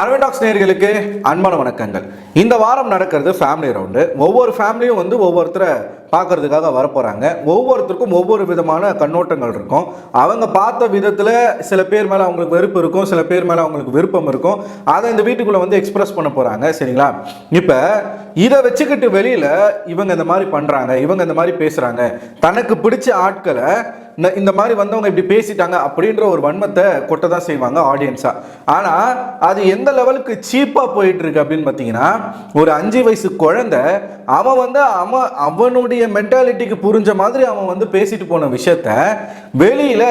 அரவிடாக்ஸ் நேர்களுக்கு அன்பான வணக்கங்கள். இந்த வாரம் நடக்கிறது ஃபேமிலி ரவுண்டு ஒவ்வொரு ஃபேமிலியும் வந்து ஒவ்வொருத்தரை பார்க்கறதுக்காக வரப்போகிறாங்க ஒவ்வொருத்தருக்கும் ஒவ்வொரு விதமான கண்ணோட்டங்கள் இருக்கும். அவங்க பார்த்த விதத்தில் சில பேர் மேலே அவங்களுக்கு வெறுப்பு இருக்கும். சில பேர் மேலே அவங்களுக்கு விருப்பம் இருக்கும். அதை இந்த வீட்டுக்குள்ளே வந்து எக்ஸ்பிரஸ் பண்ண போகிறாங்க சரிங்களா? இப்போ இதை வச்சுக்கிட்டு வெளியில் இவங்க இந்த மாதிரி பண்ணுறாங்க இவங்க இந்த மாதிரி பேசுகிறாங்க தனக்கு பிடிச்ச ஆட்களை இந்த- இந்த மாதிரி வந்தவங்க இப்படி பேசிட்டாங்க அப்படின்ற ஒரு வன்மத்தை கொட்ட தான் செய்வாங்க ஆடியன்ஸா ஆனா அது எந்த லெவலுக்கு சீப்பா போயிட்டு இருக்கு அப்படின்னு பார்த்தீங்கன்னா ஒரு அஞ்சு வயசு குழந்தை அவன் வந்து அவன் அவனுடைய மென்டாலிட்டிக்கு புரிஞ்ச மாதிரி அவன் வந்து பேசிட்டு போன விஷயத்த வெளியில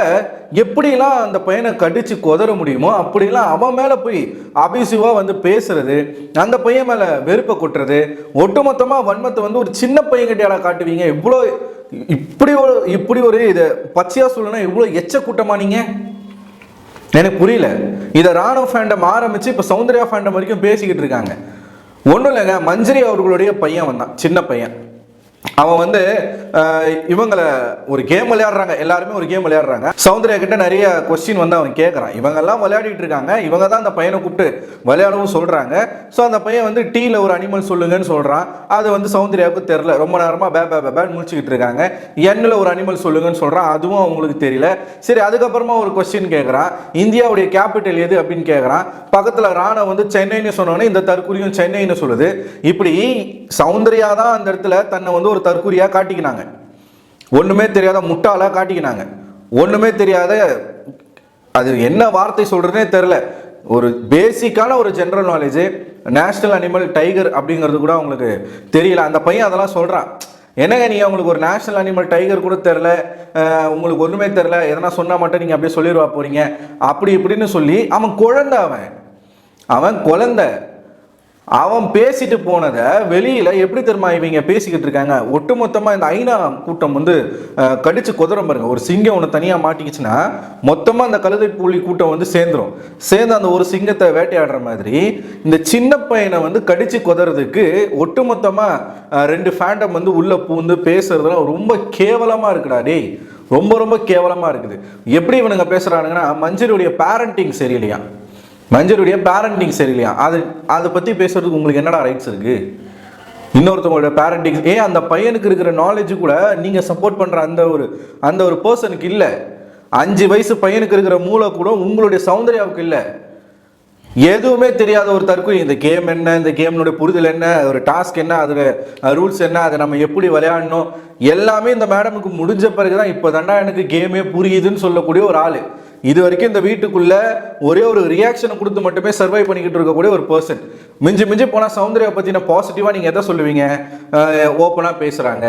எப்படிலாம் அந்த பையனை கடிச்சு கொதற முடியுமோ அப்படிலாம் அவன் மேல போய் அபிசிவா வந்து பேசுறது அந்த பையன் மேல வெறுப்பை கொட்டுறது ஒட்டுமொத்தமா வன்மத்தை வந்து ஒரு சின்ன பையன் கிட்டயால காட்டுவீங்க இவ்வளோ இப்படி ஒரு இப்படி ஒரு இதை பச்சையா சொல்லணும்னா இவ்வளோ எச்ச கூட்டமா நீங்க எனக்கு புரியல. இதை ராணுவ ஃபேண்டம் ஆரம்பிச்சு இப்போ சௌந்தர்யா ஃபேண்டம் வரைக்கும் பேசிக்கிட்டு இருக்காங்க. ஒன்றும் இல்லைங்க மஞ்சரி அவர்களுடைய பையன் வந்தான் சின்ன பையன். அவன் வந்து இவங்களை ஒரு கேம் விளையாடுறாங்க. எல்லாருமே ஒரு கேம் விளையாடுறாங்க. சௌந்தர்யா கிட்ட நிறைய கொஸ்டின் வந்து அவன் கேட்குறான் இவங்கெல்லாம் விளையாடிட்டு இருக்காங்க. இவங்க தான் அந்த பையனை கூப்பிட்டு விளையாடவும் சொல்றாங்க. ஸோ அந்த பையன் வந்து டீல ஒரு அனிமல் சொல்லுங்கன்னு சொல்றான். அது வந்து சௌந்தர்யாவுக்கு தெரியல. ரொம்ப நேரமா பே பே பே பேன்னு முடிச்சுக்கிட்டு இருக்காங்க. எண்ணில் ஒரு அனிமல் சொல்லுங்கன்னு சொல்றான். அதுவும் அவங்களுக்கு தெரியல. சரி அதுக்கப்புறமா ஒரு கொஸ்டின் கேட்குறான் இந்தியாவுடைய கேபிட்டல் எது அப்படின்னு கேட்குறான் பக்கத்தில் ராணா வந்து சென்னைன்னு சொன்னோன்னே இந்த தற்கூரியும் சென்னைன்னு சொல்லுது. இப்படி சௌந்தர்யா தான் அந்த இடத்துல தன்னை வந்து ஒரு தற்கொலையா காட்டிக்கினாங்க. ஒன்றுமே தெரியாத முட்டாளாக காட்டிக்கினாங்க. ஒன்றுமே தெரியாத அது என்ன வார்த்தை சொல்கிறதுனே தெரில ஒரு பேசிக்கான ஒரு general knowledge national animal tiger அப்படிங்கிறது கூட அவங்களுக்கு தெரியல. அந்த பையன் அதெல்லாம் சொல்கிறான் என்னங்க நீங்கள் உங்களுக்கு ஒரு நேஷ்னல் அனிமல் டைகர் கூட தெரில உங்களுக்கு ஒன்றுமே தெரில எதனா சொன்னால் மட்டும் நீங்கள் அப்படியே சொல்லிடுவா போகிறீங்க அப்படி இப்படின்னு சொல்லி அவன் குழந்தை அவன். அவன் குழந்தை. அவன் பேசிட்டு போனதை வெளியில் எப்படி தெரியுமா இவங்க பேசிக்கிட்டு இருக்காங்க? ஒட்டுமொத்தமாக இந்த ஐநா கூட்டம் வந்து கடிச்சு குதிரம் பாருங்க. ஒரு சிங்கம் ஒன்று தனியாக மாட்டிக்கிச்சுன்னா மொத்தமாக அந்த கழுதை புலி கூட்டம் வந்து சேர்ந்துரும். சேர்ந்து அந்த ஒரு சிங்கத்தை வேட்டையாடுற மாதிரி இந்த சின்ன பையனை வந்து கடிச்சு குதறதுக்கு ஒட்டுமொத்தமாக ரெண்டு ஃபேண்டம் வந்து உள்ளே பூந்து பேசுறதுலாம் ரொம்ப கேவலமாக இருக்குடா டேய். ரொம்ப ரொம்ப கேவலமாக இருக்குது. எப்படி இவனுங்க பேசுறானுங்கன்னா மஞ்சளுடைய பேரண்டிங் சரியில்லையா மஞ்சளுடைய பேரண்டிங் சரியில்லையா அது அதை பற்றி பேசுறதுக்கு உங்களுக்கு என்னடா ரைட்ஸ் இருக்கு? இன்னொருத்தவங்களோட பேரண்டிங் ஏன் அந்த பையனுக்கு இருக்கிற நாலேஜ் கூட நீங்கள் சப்போர்ட் பண்ணுற அந்த ஒரு அந்த ஒரு பர்சனுக்கு இல்லை. அஞ்சு வயசு பையனுக்கு இருக்கிற மூளை கூட உங்களுடைய சௌந்தர்யாவுக்கு இல்லை. எதுவுமே தெரியாத ஒரு தற்கொலை. இந்த கேம் என்ன? இந்த கேம்னுடைய புரிதல் என்ன? ஒரு டாஸ்க் என்ன? அதில் ரூல்ஸ் என்ன? அதை நம்ம எப்படி விளையாடணும்? எல்லாமே இந்த மேடமுக்கு முடிஞ்ச பிறகு தான் இப்போ தாண்டா எனக்கு கேமே புரியுதுன்னு சொல்லக்கூடிய ஒரு ஆள். இது வரைக்கும் இந்த வீட்டுக்குள்ள ஒரே ஒரு ரியாக்ஷனை கொடுத்து மட்டுமே சர்வை பண்ணிக்கிட்டு இருக்கக்கூடிய ஒரு பர்சன் மிஞ்சி மிஞ்சி போனால் சௌந்தர்யா பற்றின பாசிட்டிவாக நீங்கள் எதை சொல்லுவீங்க? ஓப்பனாக பேசுகிறாங்க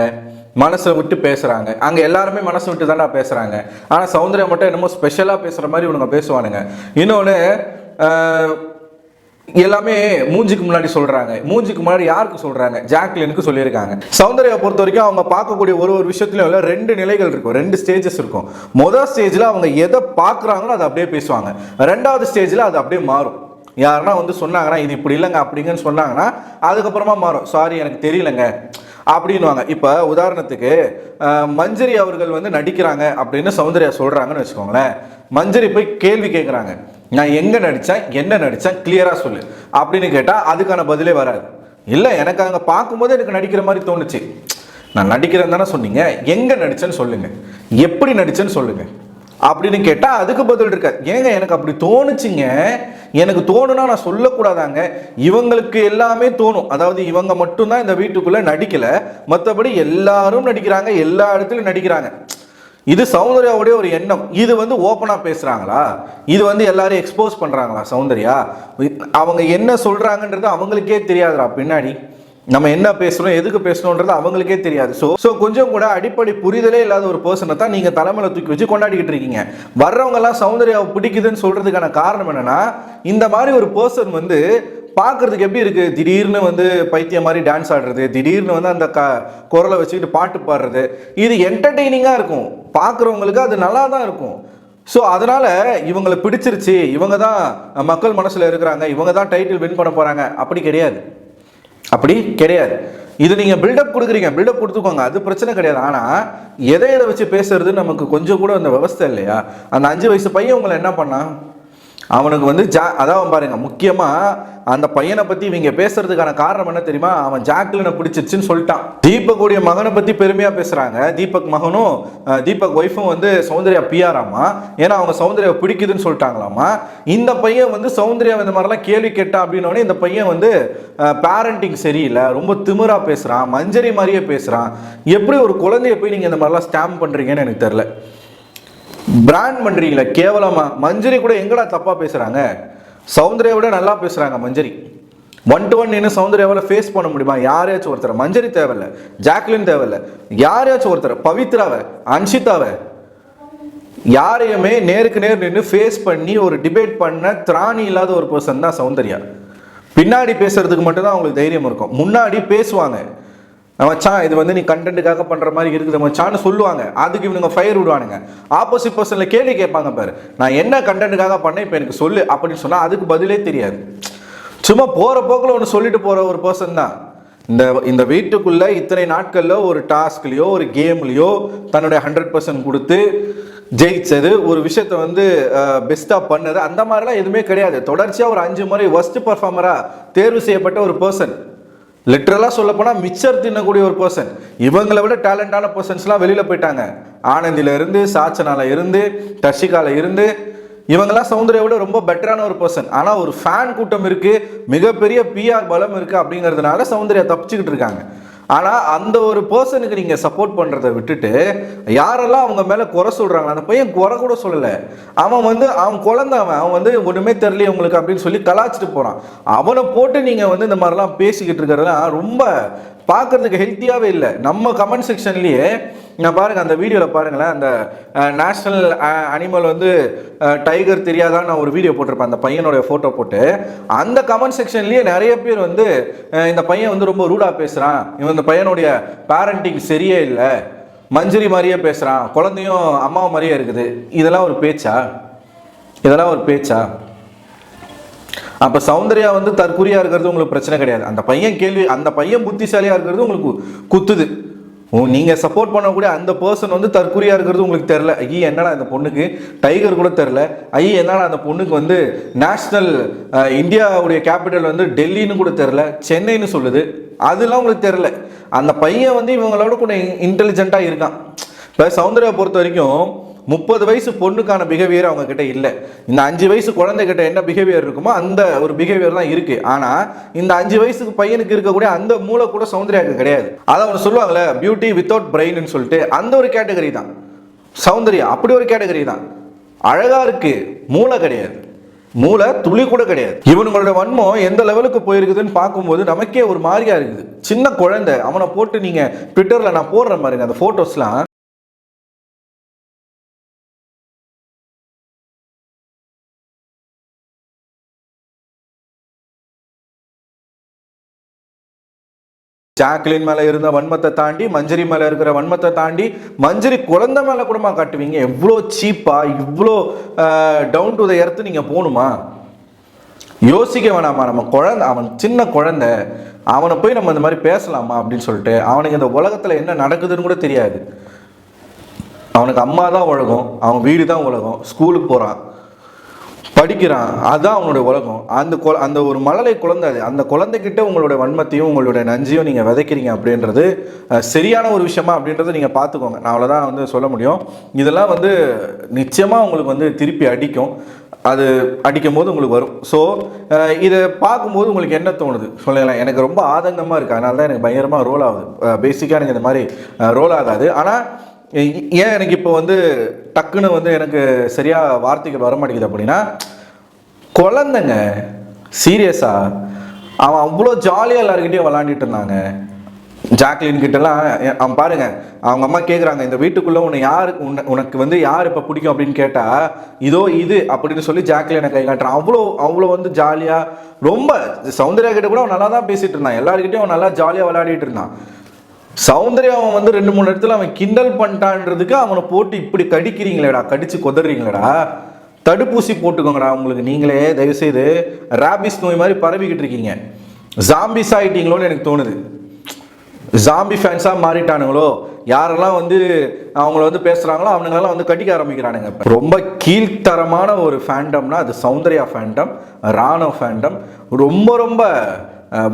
மனசை விட்டு பேசுகிறாங்க அங்கே எல்லாருமே மனசை விட்டு தான்டா பேசுகிறாங்க ஆனால் சௌந்தர்யா மட்டும் என்னமோ ஸ்பெஷலாக பேசுகிற மாதிரி இவனுங்க பேசுவானுங்க. இன்னொன்று எல்லாமே மூஞ்சிக்கு முன்னாடி சொல்றாங்க. மூஞ்சிக்கு முன்னாடி யாருக்கு சொல்றாங்க? ஜாக்லினுக்கு சொல்லியிருக்காங்க. சௌந்தர்யா பொறுத்த வரைக்கும் அவங்க பார்க்கக்கூடிய ஒரு ஒரு விஷயத்துலயும் இல்லை ரெண்டு நிலைகள் இருக்கும். ரெண்டு ஸ்டேஜஸ் இருக்கும். முதல் ஸ்டேஜ்ல அவங்க எதை பார்க்குறாங்களோ அதை அப்படியே பேசுவாங்க. ரெண்டாவது ஸ்டேஜ்ல அது அப்படியே மாறும். யாருன்னா வந்து சொன்னாங்கன்னா இது இப்படி இல்லைங்க அப்படிங்கன்னு சொன்னாங்கன்னா அதுக்கப்புறமா மாறும். சாரி எனக்கு தெரியலங்க. அப்படின்வாங்க இப்போ உதாரணத்துக்கு மஞ்சரி அவர்கள் வந்து நடிக்கிறாங்க அப்படின்னு சௌந்தர்யா சொல்கிறாங்கன்னு வச்சுக்கோங்களேன். மஞ்சரி போய் கேள்வி கேட்குறாங்க நான் எங்கே நடித்தேன் என்ன நடித்தேன் கிளியராக சொல்லு. அப்படின்னு கேட்டால் அதுக்கான பதிலே வராது. இல்லை எனக்கு அங்கே பார்க்கும்போது எனக்கு நடிக்கிற மாதிரி தோணுச்சு. நான் நடிக்கிறேன் தானே சொன்னீங்க. எங்கே நடித்தேன்னு சொல்லுங்கள் எப்படி நடித்தேன்னு சொல்லுங்கள் அப்படின்னு கேட்டால் அதுக்கு பதில் இருக்காது. ஏங்க எனக்கு அப்படி தோணுச்சுங்க. எனக்கு தோணுனா நான் சொல்லக்கூடாதாங்க. இவங்களுக்கு எல்லாமே தோணும். அதாவது இவங்க மட்டும்தான் இந்த வீட்டுக்குள்ளே நடிக்கலை. மற்றபடி எல்லாரும் நடிக்கிறாங்க. எல்லா இடத்துலையும் நடிக்கிறாங்க. இது சௌந்தர்யாவுடைய ஒரு எண்ணம். இது வந்து ஓப்பனாக பேசுகிறாங்களா இது வந்து எல்லாரும் எக்ஸ்போஸ் பண்ணுறாங்களா சௌந்தர்யா? அவங்க என்ன சொல்கிறாங்கன்றது அவங்களுக்கே தெரியாதுடா பின்னாடி. நம்ம என்ன பேசுகிறோம் எதுக்கு பேசணுன்றது அவங்களுக்கே தெரியாது. ஸோ ஸோ கொஞ்சம் கூட அடிப்படை புரிதலே இல்லாத ஒரு பர்சனை தான் நீங்கள் தலைமையில் தூக்கி வச்சு கொண்டாடிக்கிட்டு இருக்கீங்க. வர்றவங்கெல்லாம் சௌந்தர்யாவை பிடிக்குதுன்னு சொல்கிறதுக்கான காரணம் என்னென்னா இந்த மாதிரி ஒரு பர்சன் வந்து பார்க்கறதுக்கு எப்படி இருக்குது திடீர்னு வந்து பைத்தியம் மாதிரி டான்ஸ் ஆடுறது திடீர்னு வந்து அந்த க குரலை வச்சுக்கிட்டு பாட்டு பாடுறது இது என்டர்டெய்னிங்காக இருக்கும். பார்க்குறவங்களுக்கு அது நல்லா தான் இருக்கும். ஸோ அதனால் இவங்களை பிடிச்சிருச்சு இவங்க தான் மக்கள் மனசில் இருக்கிறாங்க இவங்க தான் டைட்டில் வின் பண்ண போகிறாங்க அப்படி கிடையாது. அப்படி கிடையாது. இது நீங்கள் பில்டப் கொடுக்குறீங்க. பில்டப் கொடுத்துக்கோங்க. அது பிரச்சனை கிடையாது. ஆனால் எதை எதை வச்சு பேசுறது நமக்கு கொஞ்சம் கூட அந்த விவஸ்தை இல்லையா? அந்த அஞ்சு வயசு பையன் உங்களை என்ன பண்ணான்? அவனுக்கு வந்து ஜா அதான் பாருங்க முக்கியமாக அந்த பையனை பற்றி இவங்க பேசுறதுக்கான காரணம் என்ன தெரியுமா? அவன் ஜாக்லினை பிடிச்சிருச்சுன்னு சொல்லிட்டான். தீபக்குடைய மகனை பற்றி பெருமையாக பேசுகிறாங்க தீபக் மகனும் தீபக் ஒய்ஃபும் வந்து சௌந்தர்யா பிஆராமா ஏன்னா அவங்க சௌந்தர்யா பிடிக்குதுன்னு சொல்லிட்டாங்களாமா. இந்த பையன் வந்து சௌந்தர்யா இந்த மாதிரிலாம் கேள்வி கேட்டான் அப்படின்னோடனே இந்த பையன் வந்து பேரண்டிங் சரியில்லை. ரொம்ப திமிராக பேசுகிறான் மஞ்சரி மாதிரியே பேசுகிறான் எப்படி ஒரு குழந்தைய போய் நீங்கள் இந்த மாதிரிலாம் ஸ்டாம்ப் பண்ணுறீங்கன்னு எனக்கு தெரில பிராண்ட் பண்ணுறீங்களே கேவலமாக மஞ்சரி கூட எங்கடா தப்பாக பேசுகிறாங்க சௌந்தர்யா விட நல்லா பேசுகிறாங்க மஞ்சரி. ஒன் டு ஒன் நின்று சௌந்தர்யாவில் ஃபேஸ் பண்ண முடியுமா? யாரையாச்சும் ஒருத்தர். மஞ்சரி தேவையில்ல. ஜாக்லின் தேவையில்ல. யாரையாச்சும் ஒருத்தர். பவித்ராவை அன்ஷிதாவை. யாரையுமே நேருக்கு நேர் நின்று ஃபேஸ் பண்ணி ஒரு டிபேட் பண்ண திராணி இல்லாத ஒரு பர்சன் தான் சௌந்தர்யா. பின்னாடி பேசுறதுக்கு மட்டும்தான் அவங்களுக்கு தைரியம் இருக்கும். முன்னாடி பேசுவாங்க. மச்சான் இது வந்து நீ கண்டென்ட்டுக்காக பண்ணுற மாதிரி இருக்குது மச்சான்னு சொல்லுவாங்க. அதுக்கு இவனுங்க ஃபயர் விடுவானுங்க. ஆப்போசிட் பர்சனில் கேள்வி கேட்பாங்க பாரு. நான் என்ன கண்டென்ட்டுக்காக பண்ணேன்? இப்போ எனக்கு சொல்லு அப்படின்னு சொன்னால் அதுக்கு பதிலே தெரியாது. சும்மா போகிற போக்கில் ஒன்று சொல்லிட்டு போகிற ஒரு பர்சன் தான். இந்த இந்த வீட்டுக்குள்ளே இத்தனை நாட்களில் ஒரு டாஸ்க்லேயோ ஒரு கேம்லேயோ தன்னுடைய ஹண்ட்ரட் பர்சன்ட் கொடுத்து ஜெயிச்சது ஒரு விஷயத்த வந்து பெஸ்ட்டாக பண்ணது அந்த மாதிரிலாம் எதுவுமே கிடையாது. தொடர்ச்சியாக ஒரு அஞ்சு முறை ஒஸ்ட் பர்ஃபார்மராக தேர்வு செய்யப்பட்ட ஒரு பர்சன் லிட்ரலாக சொல்ல போனால் மிச்சர் தின்னக்கூடிய ஒரு பர்சன் இவங்களை விட டேலண்டான பர்சன்ஸ்லாம் வெளியில் போயிட்டாங்க. ஆனந்தில இருந்து சாச்சனால இருந்து தர்ஷிகால இருந்து இவங்கெல்லாம் சௌந்தர்யா விட ரொம்ப பெட்டரான ஒரு பர்சன் ஆனால் ஒரு ஃபேன் கூட்டம் இருக்குது மிகப்பெரிய பிஆர் பலம் இருக்குது அப்படிங்கிறதுனால சௌந்தர்யா தப்பிச்சுக்கிட்டு இருக்காங்க. ஆனால் அந்த ஒரு பர்சனுக்கு நீங்கள் சப்போர்ட் பண்ணுறதை விட்டுட்டு யாரெல்லாம் அவங்க மேலே குறை சொல்கிறாங்க அந்த பையன் குறை கூட சொல்லலை. அவன் வந்து அவன் குழந்த அவன். அவன் வந்து ஒன்றுமே தெரியல உங்களுக்கு அப்படின்னு சொல்லி கலாச்சிட்டு போகிறான் அவனை போட்டு நீங்கள் வந்து இந்த மாதிரிலாம் பேசிக்கிட்டு இருக்கிறதெல்லாம் ரொம்ப பார்க்குறதுக்கு ஹெல்த்தியாகவே இல்லை. நம்ம கமெண்ட் செக்ஷன்லேயே நான் பாருங்கள் அந்த வீடியோவில் பாருங்களேன் அந்த நேஷ்னல் அனிமல் வந்து டைகர் தெரியாதான்னு நான் ஒரு வீடியோ போட்டிருப்பேன் அந்த பையனுடைய ஃபோட்டோ போட்டு. அந்த கமெண்ட் செக்ஷன்லேயே நிறைய பேர் வந்து இந்த பையன் வந்து ரொம்ப ரூடாக பேசுகிறான் இவன் இந்த பையனுடைய பேரண்டிங் சரியே இல்லை. மஞ்சரி மாதிரியே பேசுகிறான் குழந்தையும் அம்மாவை மாதிரியே இருக்குது. இதெல்லாம் ஒரு பேச்சா? இதெல்லாம் ஒரு பேச்சா? அப்போ சௌந்தர்யா வந்து தற்குறியாக இருக்கிறது உங்களுக்கு பிரச்சனை கிடையாது. அந்த பையன் கேள்வி அந்த பையன் புத்திசாலியாக இருக்கிறது உங்களுக்கு குத்துது. நீங்கள் சப்போர்ட் பண்ணக்கூடிய அந்த பர்சன் வந்து தற்கொலையாக இருக்கிறது உங்களுக்கு தெரில ஐயே என்னடா அந்த பொண்ணுக்கு? டைகர் கூட தெரில ஐயே என்னடா அந்த பொண்ணுக்கு வந்து நேஷ்னல் இந்தியாவுடைய கேபிட்டல் வந்து டெல்லின்னு கூட தெரில சென்னைன்னு சொல்லுது. அதெல்லாம் உங்களுக்கு தெரில அந்த பையன் வந்து இவங்களோட கூட இன்டெலிஜென்ட்டாக இருக்கான். இப்போ சௌந்தர்யா பொறுத்த வரைக்கும் முப்பது வயசு பொண்ணுக்கான பிஹேவியர் அவங்க கிட்ட இல்லை. இந்த அஞ்சு வயசு குழந்தைகிட்ட என்ன பிஹேவியர் இருக்குமோ அந்த ஒரு பிஹேவியர் தான் இருக்கு. ஆனா இந்த அஞ்சு வயசுக்கு பையனுக்கு இருக்கக்கூடிய அந்த மூளை கூட சௌந்தர்யாவுக்கு கிடையாது. அதை அவங்க சொல்லுவாங்கல்ல பியூட்டி வித்தவுட் பிரெயின்னு சொல்லிட்டு அந்த ஒரு கேட்டகரி தான். சௌந்தர்யா அப்படி ஒரு கேட்டகரி தான். அழகா இருக்கு மூளை கிடையாது. மூளை துளி கூட கிடையாது. இவனுங்களோட வன்மம் எந்த லெவலுக்கு போயிருக்குதுன்னு பார்க்கும்போது நமக்கே ஒரு மாதிரியா இருக்குது. சின்ன குழந்தை அவனை போட்டு நீங்க ட்விட்டர்ல நான் போடுற பாருங்க அந்த போட்டோஸ்லாம் ஜாக்லின் மேலே இருந்த வன்மத்தை தாண்டி மஞ்சரி மேலே இருக்கிற வன்மத்தை தாண்டி மஞ்சரி குழந்தை மேலே கூடமா காட்டுவீங்க? எவ்வளோ சீப்பாக இவ்வளோ டவுன் டு த எர்த்து நீங்கள் போகணுமா? யோசிக்க வேணாமா நம்ம குழந்தை அவன் சின்ன குழந்தை அவனை போய் நம்ம இந்த மாதிரி பேசலாமா அப்படின்னு சொல்லிட்டு அவனுக்கு இந்த உலகத்தில் என்ன நடக்குதுன்னு கூட தெரியாது. அவனுக்கு அம்மா தான் உலகம் அவன் வீடு தான் உலகம் ஸ்கூலுக்கு போகிறான் படிக்கிறான். அதுதான் அவனுடைய உலகம். அந்த கொ- அந்த ஒரு மழலை குழந்தை அது அந்த குழந்தைகிட்ட உங்களுடைய வன்மத்தையும் உங்களுடைய நஞ்சையும் நீங்கள் விதைக்கிறீங்க அப்படின்றது சரியான ஒரு விஷயமா அப்படின்றத நீங்கள் பார்த்துக்கோங்க. நான் அவ்வளோதான் வந்து சொல்ல முடியும். இதெல்லாம் வந்து நிச்சயமாக உங்களுக்கு வந்து திருப்பி அடிக்கும். அது அடிக்கும் போது உங்களுக்கு வரும். ஸோ இதை பார்க்கும்போது உங்களுக்கு என்ன தோணுது? சொல்லலாம் எனக்கு ரொம்ப ஆதங்கமாக இருக்குது அதனால தான் எனக்கு பயங்கரமாக ரோல் ஆகுது. பேசிக்காக எனக்கு இந்த மாதிரி ரோல் ஆகாது. ஆனால் ஏன் எனக்கு இப்போ வந்து டக்குன்னு வந்து எனக்கு சரியாக வார்த்தைகள் வர மாட்டேங்குது அப்படின்னா குழந்தைங்க சீரியஸாக அவன் அவ்வளோ ஜாலியாக எல்லாருக்கிட்டையும் விளாண்டுட்டு இருந்தாங்க. ஜாக்லின் கிட்டலாம் அவன் பாருங்க அவங்க அம்மா கேட்குறாங்க இந்த வீட்டுக்குள்ள உன்னை யாரு உன்னை- உனக்கு வந்து யார் இப்போ பிடிக்கும் அப்படின்னு கேட்டால் இதோ இது அப்படின்னு சொல்லி ஜாக்லினை கை காட்டுறான். அவ்வளோ அவ்வளோ வந்து ஜாலியாக ரொம்ப சௌந்தர்யா கிட்ட கூட அவன் நல்லா தான் பேசிட்டு இருந்தான். எல்லாருக்கிட்டையும் அவன் நல்லா ஜாலியாக விளையாடிட்டு இருந்தான். சௌந்தர்யா அவன் வந்து ரெண்டு மூணு இடத்துல அவன் கிண்டல் பண்ணிட்டான்றதுக்கு அவனை போட்டு இப்படி கடிக்கிறீங்களேடா கடிச்சு கொதறீங்களேடா. தடுப்பூசி போட்டுக்கோங்கடா உங்களுக்கு நீங்களே தயவுசெய்து. ராபிஸ் நோய் மாதிரி பரவிக்கிட்டு இருக்கீங்க. ஜாம்பிஸ் ஆகிட்டீங்களோன்னு எனக்கு தோணுது. ஜாம்பி ஃபேன்ஸாக மாறிட்டானுங்களோ? யாரெல்லாம் வந்து அவங்கள வந்து பேசுகிறாங்களோ அவனுங்களெல்லாம் வந்து கடிக்க ஆரம்பிக்கிறானுங்க ரொம்ப கீழ்த்தரமான ஒரு ஃபேண்டம்னா அது சௌந்தர்யா ஃபேண்டம் ராணவ ஃபேண்டம் ரொம்ப ரொம்ப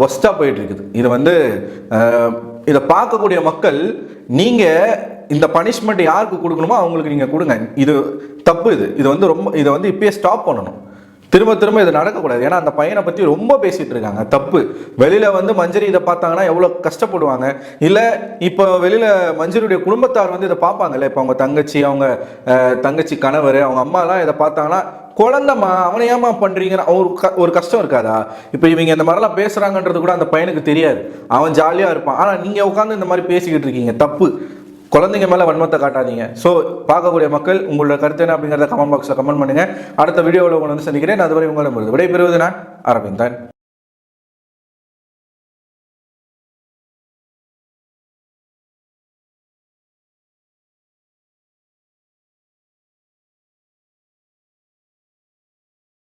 ஒஸ்ட்டாக போயிட்டு இருக்குது. இது வந்து இதை பார்க்கக்கூடிய மக்கள் நீங்கள் இந்த பனிஷ்மெண்ட் யாருக்கு கொடுக்கணுமோ அவங்களுக்கு நீங்கள் கொடுங்க. இது தப்பு இது. இது வந்து ரொம்ப இதை வந்து இப்பயே ஸ்டாப் பண்ணணும். திரும்ப திரும்ப இது நடக்கக்கூடாது. ஏன்னா அந்த பையனை பற்றி ரொம்ப பேசிகிட்டு இருக்காங்க தப்பு. வெளியில் வந்து மஞ்சரி இதை பார்த்தாங்கன்னா எவ்வளோ கஷ்டப்படுவாங்க. இல்லை இப்போ வெளியில் மஞ்சரியுடைய குடும்பத்தார் வந்து இதை பார்ப்பாங்கல்ல. இப்போ அவங்க தங்கச்சி அவங்க தங்கச்சி கணவர் அவங்க அம்மாலாம் இதை பார்த்தாங்கன்னா குழந்தம்மா அவனை ஏமா பண்ணுறீங்கன்னு ஒரு க ஒரு கஷ்டம் இருக்காதா? இப்போ இவங்க இந்த மாதிரிலாம் பேசுகிறாங்கன்றது கூட அந்த பையனுக்கு தெரியாது. அவன் ஜாலியாக இருப்பான். ஆனால் நீங்கள் உட்காந்து இந்த மாதிரி பேசிக்கிட்டு இருக்கீங்க. தப்பு. குழந்தைங்க மேலே வன்மத்தை காட்டாதீங்க. ஸோ பார்க்கக்கூடிய மக்கள் உங்களோட கருத்து என்ன அப்படிங்கிறத கமெண்ட் பாக்ஸில் கமெண்ட் பண்ணுங்கள் அடுத்த வீடியோவில் உங்களை வந்து சந்திக்கிறேன். அதுவரை உங்களிடம் விடைபெறுவது நான் அரவிந்தன்.